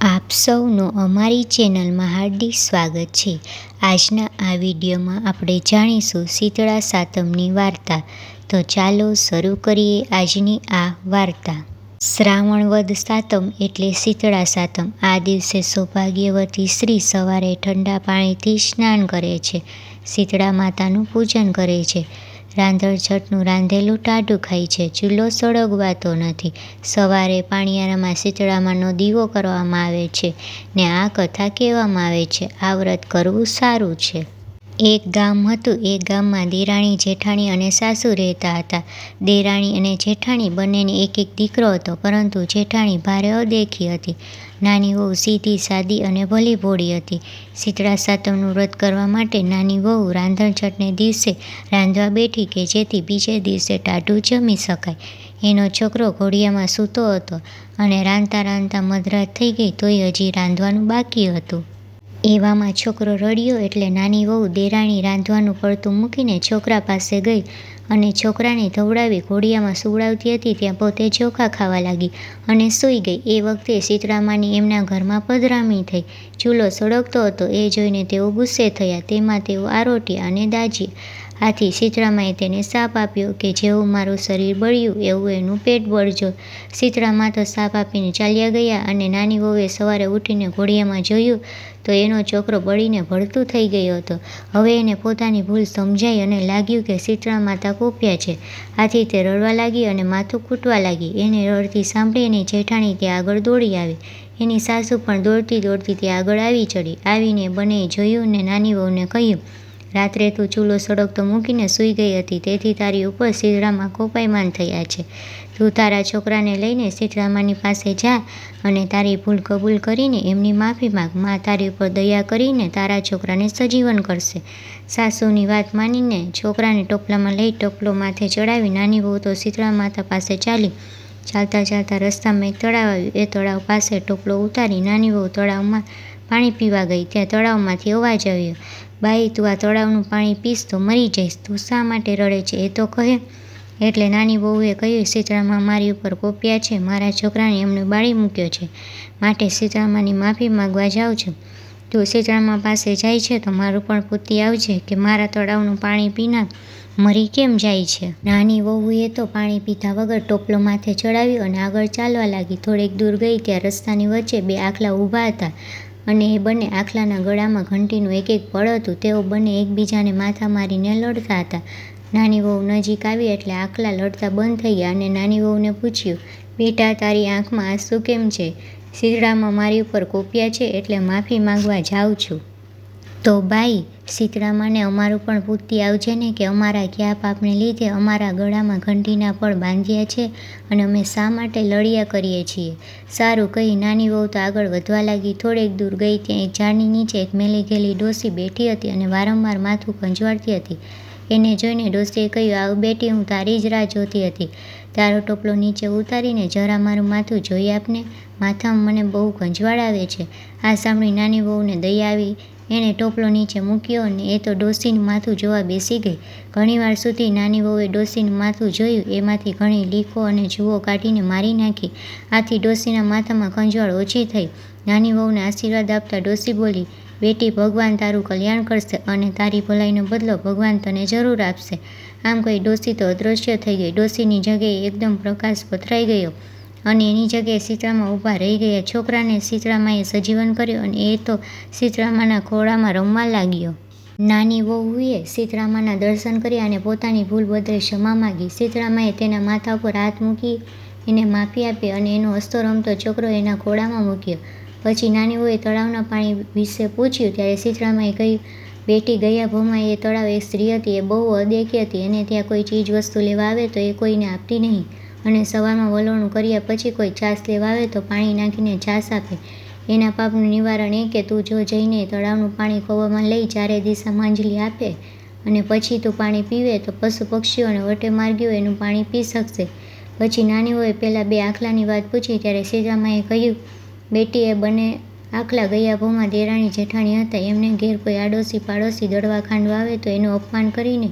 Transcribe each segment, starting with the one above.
આપ સૌનું અમારી ચેનલમાં હાર્દિક સ્વાગત છે. આજના આ વિડીયોમાં આપણે જાણીશું શીતળા સાતમની વાર્તા. તો ચાલો શરૂ કરીએ આજની આ વાર્તા. શ્રાવણ વદ સાતમ એટલે શીતળા સાતમ. આ દિવસે સૌભાગ્યવતી સ્ત્રી સવારે ઠંડા પાણીથી સ્નાન કરે છે. શીતળા માતાનું પૂજન કરે છે. રાંધણછટનું રાંધેલું ટાઢું ખાય છે. ચૂલો સળગવાતો નથી. સવારે પાણિયારામાં શીતળામાનો દીવો કરવામાં આવે છે ને આ કથા કહેવામાં આવે છે. આ વ્રત કરવું સારું છે. એક ગામ હતું. એ ગામમાં દેરાણી, જેઠાણી અને સાસુ રહેતા હતા. દેરાણી અને જેઠાણી બંનેને એક એક દીકરો હતો, પરંતુ જેઠાણી ભારે અદેખી હતી. નાની વહુ સીધી, સાદી અને ભલી ભોળી હતી. શીતળા સાતમનું વ્રત કરવા માટે નાની વહુ રાંધણછટને દિવસે રાંધવા બેઠી કે જેથી બીજે દિવસે ટાઢું જમી શકાય. એનો છોકરો ઘોડિયામાં સૂતો હતો અને રાંધતા રાંધતા મધરાત થઈ ગઈ તોય હજી રાંધવાનું બાકી હતું. એવામાં છોકરો રડ્યો એટલે નાની વહુ દેરાણી રાંધવાનું પડતું મૂકીને છોકરા પાસે ગઈ અને છોકરાને ધવડાવી ઘોડિયામાં સુવડાવતી હતી, ત્યાં પોતે ચોખા ખાવા લાગી અને સૂઈ ગઈ. એ વખતે સીતરામાની એમના ઘરમાં પધરામણી થઈ. ચૂલો સળગતો હતો. એ જોઈને તેઓ ગુસ્સે થયા. તેમાં તેઓ આરોટ્યા અને દાજ્યા આથી શીતળામાએ તેને શાપ આપ્યો કે જેવું મારું શરીર બળ્યું, એવું એનું પેટ બળજો. શીતળામા તો શાપ આપીને ચાલ્યા ગયા અને નાની વહુએ સવારે ઉઠીને ઘોડિયામાં જોયું તો એનો છોકરો બળીને ભળતું થઈ ગયો હતો. હવે એને પોતાની ભૂલ સમજાઈ અને લાગ્યું કે શીતળા માતા કોપ્યા છે. આથી તે રડવા લાગી અને માથું કૂટવા લાગી. એને રડતી સાંભળી એની જેઠાણી ત્યાં આગળ દોડી આવી. એની સાસુ પણ દોડતી દોડતી ત્યાં આગળ આવી ચડી. આવીને બને જોયું ને નાની વહુને કહ્યું રાત્રે તું ચૂલો સળગતો મૂકીને સૂઈ ગઈ હતી. તેથી તારી ઉપર શીતળામાં કોપાયમાન થયા છે. તું તારા છોકરાને લઈને શીતળામાની પાસે જા અને તારી ભૂલ કબૂલ કરીને એમની માફી માગ. મા તારી ઉપર દયા કરીને તારા છોકરાને સજીવન કરશે. સાસુની વાત માનીને છોકરાને ટોપલામાં લઈ ટોપલો માથે ચડાવી નાની બહુ તો શીતળા માતા પાસે ચાલી. ચાલતા ચાલતા રસ્તામાં એક તળાવ આવ્યું. એ તળાવ પાસે ટોપલો ઉતારી નાની બહુ તળાવમાં પાણી પીવા ગઈ. ત્યાં તળાવમાંથી અવાજ આવ્યો. બાઈ, તું આ તળાવનું પાણી પીશ તો મરી જઈશ. તું શા માટે રડે છે? એ તો કહે. એટલે નાની વહુએ કહ્યું શીતળામાં મારી ઉપર કોપ્યા છે. મારા છોકરાને એમને બાળી મૂક્યો છે. માટે શીતળામાની માફી માગવા જાઉં છું. તું શીતળામા પાસે જાય છે તો મારું પણ પૂતી આવજે કે મારા તળાવનું પાણી પીના મરી કેમ જાય છે? નાની વહુએ તો પાણી પીધા વગર ટોપલો માથે ચડાવ્યો અને આગળ ચાલવા લાગી. થોડેક દૂર ગઈ ત્યાં રસ્તાની વચ્ચે બે આખલા ઊભા હતા. અને એ બંને આખલાના ગળામાં ઘંટીનું એક એક પળ હતું. તેઓ બંને એકબીજાને માથા મારીને લડતા હતા. નાની વહુ નજીક આવી એટલે આખલા લડતા બંધ થઈ ગયા અને નાની વહુને પૂછ્યું, બેટા, તારી આંખમાં આંસુ કેમ છે? શીતળામાં મારી ઉપર કોપ્યા છે એટલે માફી માંગવા જાઉં છું. તો બાઈ શીતળામાને અમારું પણ પૂછતી આવજે ને કે અમારા કયા પાપને લીધે અમારા ગળામાં ઘંટીના પળ બાંધ્યા છે અને અમે શા માટે લડ્યા કરીએ છીએ? સારું કહી નાની વહુ તો આગળ વધવા લાગી. થોડેક દૂર ગઈ ત્યાં એક ઝાડની નીચે એક મેલી ગયેલી ડોસી બેઠી હતી અને વારંવાર માથું ખંજવાળતી હતી. એને જોઈને ડોસીએ કહ્યું, આવ બેટી, હું તારી જ રાહ જોતી હતી. તારો ટોપલો નીચે ઉતારીને જરા મારું માથું જોઈ આપને. માથામાં મને બહુ ગંજવાળ આવે છે. આ સાંભળી નાની વહુને દયા આવી એણે ટોપલો નીચે મૂક્યો અને એ તો ડોસીનું માથું જોવા બેસી ગઈ. ઘણીવાર સુધી નાની વહુએ ડોસીનું માથું જોયું, એમાંથી ઘણી લીખો અને જુઓ કાઢીને મારી નાખી. આથી ડોસીના માથામાં ખંજવાળ ઓછી થઈ. નાની વહુને આશીર્વાદ આપતા ડોસી બોલી, બેટી, ભગવાન તારું કલ્યાણ કરશે અને તારી ભલાઈનો બદલો ભગવાન તને જરૂર આપશે. આમ કહી ડોસી તો અદૃશ્ય થઈ ગઈ. ડોસીની જગ્યાએ એકદમ પ્રકાશ પથરાઈ ગયો. અને એની જગ્યાએ શીતળામાં ઊભા રહી ગયા. છોકરાને શીતળામાએ સજીવન કર્યો અને એ તો શીતળામાના ખોળામાં રમવા લાગ્યો. નાની વહુએ શીતળામાના દર્શન કર્યા અને પોતાની ભૂલ બદલે ક્ષમા માગી. શીતળામાએ તેના માથા ઉપર હાથ મૂકી એને માફી આપી અને એનો હસતો રમતો છોકરો એના ખોળામાં મૂક્યો. પછી નાની વહુએ તળાવના પાણી વિશે પૂછ્યું ત્યારે શીતળામાએ કહ્યું, બેટી, ગયા ભોમાં એ તળાવ એક સ્ત્રી હતી. એ બહુ અદેખી હતી. એને ત્યાં કોઈ ચીજ વસ્તુ લેવા આવે તો એ કોઈને આપતી નહીં. અને સવારમાં વલોણું કર્યા પછી કોઈ છાશ લેવા આવે તો પાણી નાખીને છાશ આપે. એના પાપનું નિવારણ એ કે તું જો જઈને તળાવનું પાણી ખોવામાં લઈ ચારે દિશા માંજલી આપે અને પછી તું પાણી પીવે તો પશુ પક્ષીઓ અને વટે માર્ગીઓ એનું પાણી પી શકશે. પછી નાની હોય પહેલાં બે આખલાની વાત પૂછી ત્યારે સીતામાએ કહ્યું બેટી એ બંને આખલા ગયા ભોમાં દેરાણી જેઠાણી હતા. એમને ઘેર કોઈ આડોશી પાડોશી દળવા ખાંડવા આવે તો એનું અપમાન કરીને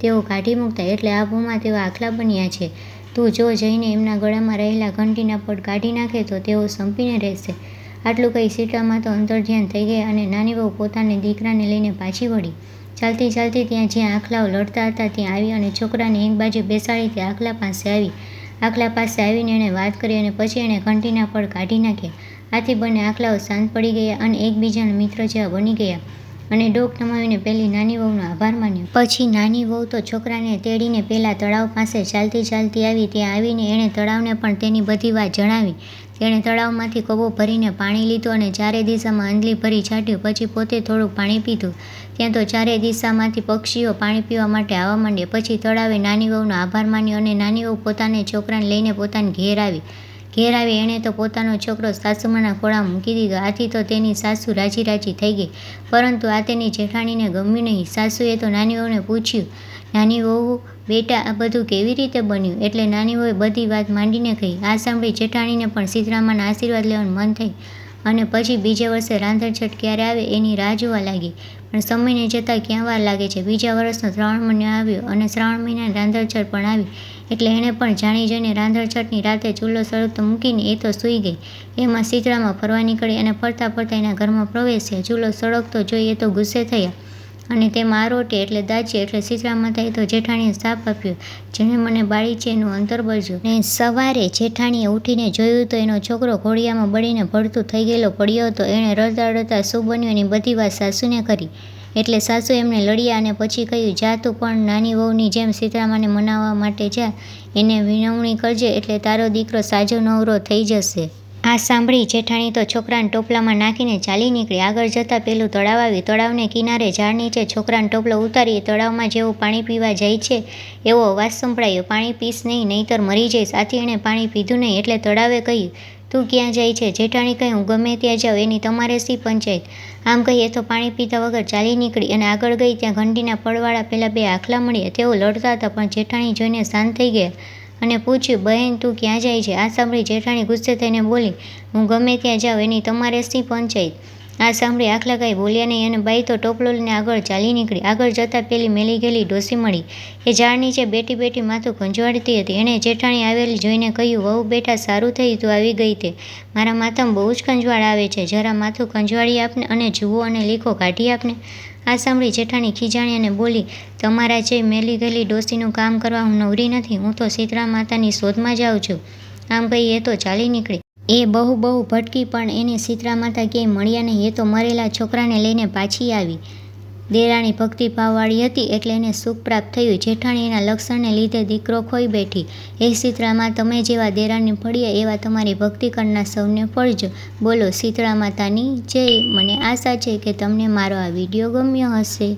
તેઓ કાઢી મૂકતા. એટલે આ ભોમાં તેઓ આખલા બન્યા છે. તું જો જઈને એમના ગળામાં રહેલા ઘંટીના પડ કાઢી નાખે તો તેઓ સંપીને રહેશે. આટલું કહી સીટામાં તો અંતર્ધ્યાન થઈ ગયા અને નાની વહુ પોતાને દીકરાને લઈને પાછી વળી. ચાલતી ચાલતી ત્યાં જ્યાં આખલાઓ લડતા હતા ત્યાં આવી અને છોકરાને એક બાજુ બેસાડી તે આખલા પાસે આવી. આખલા પાસે આવીને એણે વાત કરી અને પછી એણે ઘંટીના પડ કાઢી નાખ્યા. આથી બંને આખલાઓ શાંત પડી ગયા અને એકબીજાના મિત્ર જેવા બની ગયા. અને ડોક નમાવીને પેલી નાની વહુનો આભાર માન્યો. પછી નાની વહુ તો છોકરાને તેડીને પેલા તળાવ પાસે ચાલતી ચાલતી આવી, ત્યાં આવીને એણે તળાવને પણ તેની બધી વાત જણાવી. તેણે તળાવમાંથી કબો ભરીને પાણી લીધું અને ચારે દિશામાં અંદલી ભરી છાંટ્યું. પછી પોતે થોડુંક પાણી પીધું. ત્યાં તો ચારે દિશામાંથી પક્ષીઓ પાણી પીવા માટે આવવા માંડ્યા. પછી તળાવે નાની વહુનો આભાર માન્યો અને નાની વહુ પોતાને છોકરાને લઈને પોતાને ઘેર આવી. ઘેર આવી એણે તો પોતાનો છોકરો સાસુમાના ખોળામાં મૂકી દીધો. આથી તો તેની સાસુ રાજી રાજી થઈ ગઈ. પરંતુ આ તેની જેઠાણીને ગમ્યું નહીં. સાસુએ તો નાની વહુને પૂછ્યું નાની વહુ બેટા, આ બધું કેવી રીતે બન્યું? એટલે નાની વહુએ બધી વાત માંડીને કહી. આ સાંભળી જેઠાણીને પણ સીતરામાના આશીર્વાદ લેવાનું મન થઈ અને પછી બીજે વર્ષે રાંધણછટ ક્યારે આવે એની રાહ જોવા લાગી. પણ સમયને જતાં ક્યાં વાર લાગે છે? બીજા વર્ષનો શ્રાવણ મહિનો આવ્યો અને શ્રાવણ મહિનાની રાંધણછટ પણ આવી. એટલે એણે પણ જાણી જોઈને રાંધણછટની રાતે ચૂલો સળગતો મૂકીને એ તો સૂઈ ગઈ. એમાં શીતળામાં ફરવા નીકળી અને ફરતા ફરતા એના ઘરમાં પ્રવેશ્યા. ચૂલો સળગતો જોઈ એ તો ગુસ્સે થયા. અને તેમાં આરોટી એટલે દાજી એટલે શીતળા થાય તો જેઠાણીએ સાપ આપ્યો. જેણે મને બાળી છે એનું અંતર બજ્યું ને સવારે જેઠાણીએ ઉઠીને જોયું તો એનો છોકરો ઘોડિયામાં બળીને ભળતું થઈ ગયેલો પડ્યો હતો. એણે રડતા રડતા શું બન્યું એની બધી વાત સાસુને કરી. એટલે સાસુ એમને લડ્યા અને પછી કહ્યું, જા તું પણ નાની વહુની જેમ સીતરામાને મનાવવા માટે જા. એને વિનવણી કરજે એટલે તારો દીકરો સાજો નવરો થઈ જશે. આ સાંભળી જેઠાણી તો છોકરાને ટોપલામાં નાખીને ચાલી નીકળી. આગળ જતાં પેલું તળાવ આવ્યું. તળાવને કિનારે ઝાડ નીચે છોકરાને ટોપલો ઉતારી તળાવમાં જેવું પાણી પીવા જાય છે, એવો અવાજ સંભળાયો. પાણી પીશ નહીં, નહીંતર મરી જઈશ. આથી એણે પાણી પીધું નહીં એટલે તળાવે કહ્યું, તું ક્યાં જાય છે? જેઠાણી કહે હું ગમે ત્યાં જાઉં, એની તમારે શી પંચાયત? આમ કહીએ તો પાણી પીધા વગર ચાલી નીકળી અને આગળ ગઈ ત્યાં ઘંટીના પડવાળા પહેલાં બે આખલા મળ્યા. તેઓ લડતા હતા પણ જેઠાણી જોઈને શાંત થઈ ગયા. અને પૂછ્યું, બહેન, તું ક્યાં જાય છે? આ સાંભળી જેઠાણી ગુસ્સે થઈને બોલી, હું ગમે ત્યાં જાઉં, એની તમારે શી પંચાયત? આ સાંભળી આખલા કાંઈ બોલ્યા નહીં અને બાઈ તો ટોપલો લઈને આગળ ચાલી નીકળી. આગળ જતાં પેલી મેલી ગયેલી ડોસી મળી. એ ઝાડ નીચે બેઠી બેઠી માથું ખંજવાડતી હતી. એણે જેઠાણી આવેલી જોઈને કહ્યું, વહુ બેટા, સારું થયું તું આવી ગઈ તે. મારા માથામાં બહુ જ ખંજવાળ આવે છે. જરા માથું ખંજવાળી આપને અને જુઓ અને લીખો કાઢી આપને. આ સાંભળી જેઠાણી ખીજાણી અને બોલી, તમારા જે મેલી ગયેલી ડોસીનું કામ કરવા હું નવરી નથી, હું તો સીતરા માતાની શોધમાં જાઉં છું. આમ કહી એ તો ચાલી નીકળી. એ બહુ બહુ ભટકી પણ એને સીતરા માતા ક્યાંય મળ્યા નહીં, એ તો મરેલા છોકરાને લઈને પાછી આવી. દેરાણી ભક્તિભાવવાળી હતી એટલે એને સુખ પ્રાપ્ત થયું. જેઠાણી એના લક્ષણને લીધે દીકરો ખોઈ બેઠી. એ શીતળામાં તમે જેવા દેરાણી ફળ્યા એવા તમારી ભક્તિ કરનાર સૌને ફળજો બોલો, શીતળા માતાની જય. મને આશા છે કે તમને મારો આ વીડિયો ગમ્યો હશે.